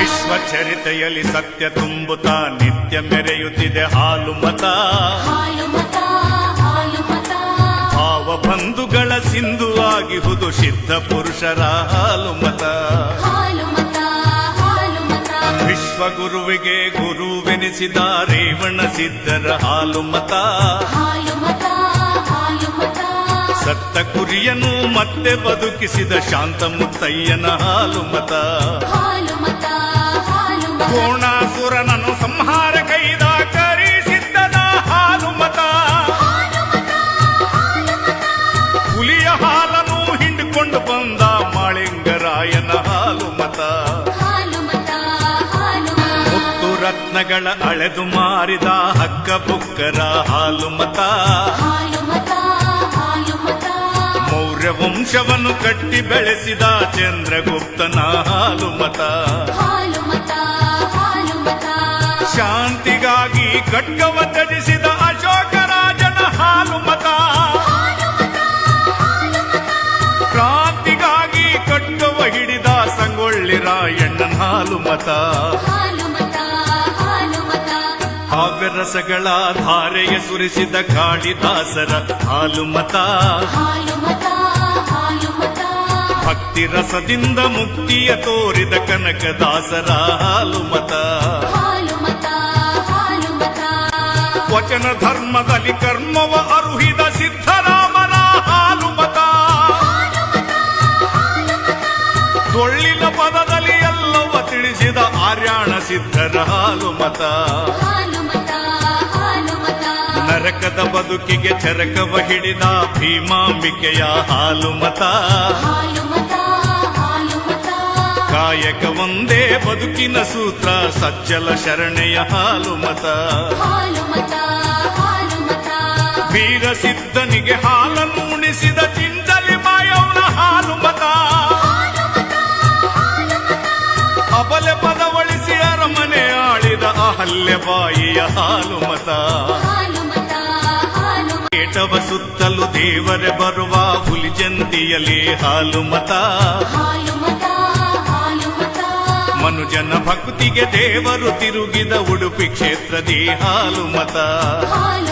ವಿಶ್ವ ಚರಿತೆಯಲ್ಲಿ ಸತ್ಯ ತುಂಬುತ್ತಾ ನಿತ್ಯ ಮೆರೆಯುತ್ತಿದೆ ಹಾಲು ಮತ ಭಾವ ಬಂಧುಗಳ ಸಿಂಧುವಾಗಿಹುದು ಸಿದ್ಧ ಪುರುಷರ ಹಾಲು ಮತ ಹಾಲು ಮತ ಹಾಲು ಮತ ವಿಶ್ವ ಗುರುವಿಗೆ ಗುರುವೆನಿಸಿದ ರೇವಣ ಸಿದ್ಧರ ಹಾಲು ಮತ ಸತ್ತ ಕುರಿಯನು ಮತ್ತೆ ಬದುಕಿಸಿದ ಶಾಂತ ಮುತ್ತಯ್ಯನ ಹಾಲುಮತ. ಹಾಲು ಮತ ಹಾಲು ಮತ ಮುತ್ತು ರತ್ನಗಳ ಅಳೆದು ಮಾರಿದ ಹಕ್ಕ ಬುಕ್ಕರ ಹಾಲು ಮತ ಹಾಲು ಮತ ಹಾಲು ಮತ ಮೌರ್ಯ ವಂಶವನ್ನು ಕಟ್ಟಿ ಬೆಳೆಸಿದ ಚಂದ್ರಗುಪ್ತನ ಹಾಲು ಮತ ಶಾಂತಿಗಾಗಿ ಖಡ್ಗವ ತ್ಯಜಿಸಿದ ರಾಯಣ್ಣನ ಹಾಲು ಮತ ಕಾವ್ಯರಸಗಳ ಧಾರೆಯ ಸುರಿಸಿದ ಕಾಳಿದಾಸರ ಹಾಲು ಮತ ಭಕ್ತಿ ರಸದಿಂದ ಮುಕ್ತಿಯ ತೋರಿದ ಕನಕದಾಸರ ಹಾಲು ಮತ ವಚನ ಧರ್ಮದಲ್ಲಿ ಕರ್ಮವ ಅರುಹಿದ ಸಿದ್ಧರಾಮನ ಹಾಲು ಮತ ಡೊಳ್ಳಿನ ಪದ ತಿಳಿಸಿದ ಆರ್ಯಾಣ ಸಿದ್ಧರ ಹಾಲು ಮತ ಹಾಲು ಮತ ಹಾಲು ಮತ ನರಕದ ಬದುಕಿಗೆ ಚರಕವ ಹಿಡಿದ ಭೀಮಾಂಬಿಕೆಯ ಹಾಲು ಮತ ಕಾಯಕ ಒಂದೇ ಬದುಕಿನ ಸೂತ್ರ ಸಜ್ಜಲ ಶರಣೆಯ ಹಾಲು ಮತ ಹಾಲು ಮತ ಹಾಲು ವೀರ ಸಿದ್ಧನಿಗೆ ಹಾಲನ್ನು ಉಣಿಸಿದ ಚಿಂಚಲಿ ಅಹಲ್ಯ ಬಾಯಿಯ ಹಾಲು ಮತ. ಕೇಟವ ಸುತ್ತಲು ದೇವರೇ ಬರುವ ಹಾಲು ಮತ ಹಾಲು ಮತ. ಮನುಜನ ಭಕ್ತಿಗೆ ದೇವರು ತಿರುಗಿದ ಉಡುಪಿ ಕ್ಷೇತ್ರದಿ ಹಾಲು ಮತ. ಹಾಲು